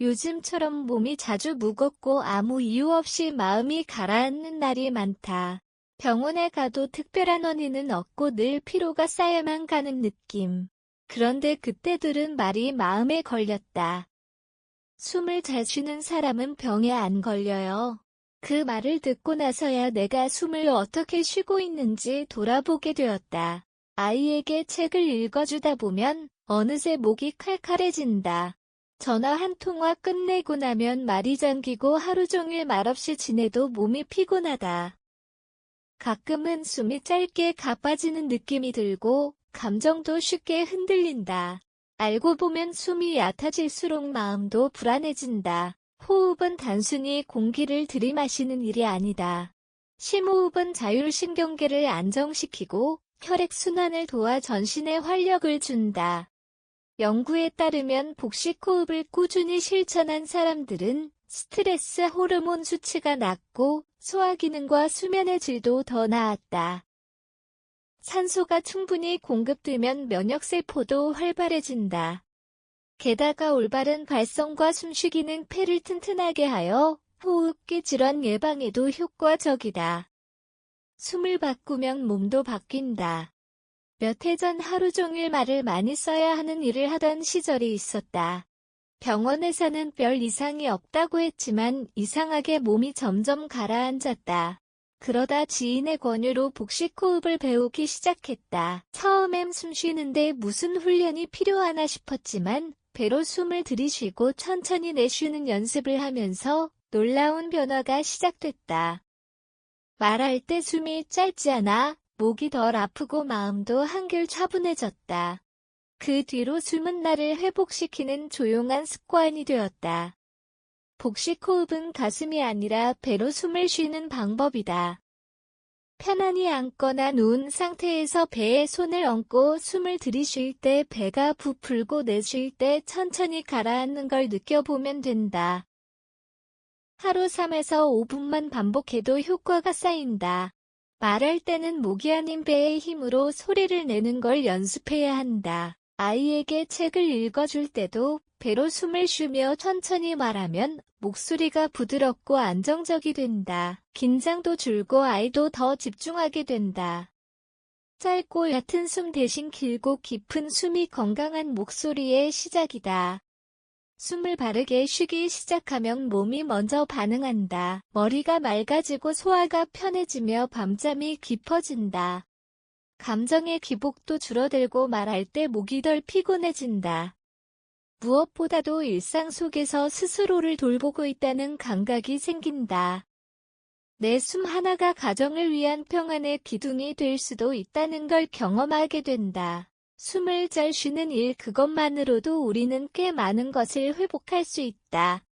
요즘처럼 몸이 자주 무겁고 아무 이유 없이 마음이 가라앉는 날이 많다. 병원에 가도 특별한 원인은 없고 늘 피로가 쌓여만 가는 느낌. 그런데 그때 들은 말이 마음에 걸렸다. 숨을 잘 쉬는 사람은 병에 안 걸려요. 그 말을 듣고 나서야 내가 숨을 어떻게 쉬고 있는지 돌아보게 되었다. 아이에게 책을 읽어주다 보면 어느새 목이 칼칼해진다. 전화 한 통화 끝내고 나면 말이 잠기고 하루 종일 말없이 지내도 몸이 피곤하다. 가끔은 숨이 짧게 가빠지는 느낌이 들고 감정도 쉽게 흔들린다. 알고 보면 숨이 얕아질수록 마음도 불안해진다. 호흡은 단순히 공기를 들이마시는 일이 아니다. 심호흡은 자율신경계를 안정시키고 혈액순환을 도와 전신에 활력을 준다. 연구에 따르면 복식호흡을 꾸준히 실천한 사람들은 스트레스 호르몬 수치가 낮고 소화기능과 수면의 질도 더 나았다. 산소가 충분히 공급되면 면역세포도 활발해진다. 게다가 올바른 발성과 숨쉬기는 폐를 튼튼하게 하여 호흡기 질환 예방에도 효과적이다. 숨을 바꾸면 몸도 바뀐다. 몇 해 전 하루 종일 말을 많이 써야 하는 일을 하던 시절이 있었다. 병원에서는 별 이상이 없다고 했지만 이상하게 몸이 점점 가라앉았다. 그러다 지인의 권유로 복식호흡을 배우기 시작했다. 처음엔 숨 쉬는데 무슨 훈련이 필요하나 싶었지만 배로 숨을 들이쉬고 천천히 내쉬는 연습을 하면서 놀라운 변화가 시작됐다. 말할 때 숨이 짧지 않아 목이 덜 아프고 마음도 한결 차분해졌다. 그 뒤로 숨은 나를 회복시키는 조용한 습관이 되었다. 복식 호흡은 가슴이 아니라 배로 숨을 쉬는 방법이다. 편안히 앉거나 누운 상태에서 배에 손을 얹고 숨을 들이쉴 때 배가 부풀고 내쉴 때 천천히 가라앉는 걸 느껴보면 된다. 하루 3에서 5분만 반복해도 효과가 쌓인다. 말할 때는 목이 아닌 배의 힘으로 소리를 내는 걸 연습해야 한다. 아이에게 책을 읽어줄 때도 배로 숨을 쉬며 천천히 말하면 목소리가 부드럽고 안정적이 된다. 긴장도 줄고 아이도 더 집중하게 된다. 짧고 얕은 숨 대신 길고 깊은 숨이 건강한 목소리의 시작이다. 숨을 바르게 쉬기 시작하면 몸이 먼저 반응한다. 머리가 맑아지고 소화가 편해지며 밤잠이 깊어진다. 감정의 기복도 줄어들고 말할 때 목이 덜 피곤해진다. 무엇보다도 일상 속에서 스스로를 돌보고 있다는 감각이 생긴다. 내 숨 하나가 가정을 위한 평안의 기둥이 될 수도 있다는 걸 경험하게 된다. 숨을 잘 쉬는 일 그것만으로도 우리는 꽤 많은 것을 회복할 수 있다.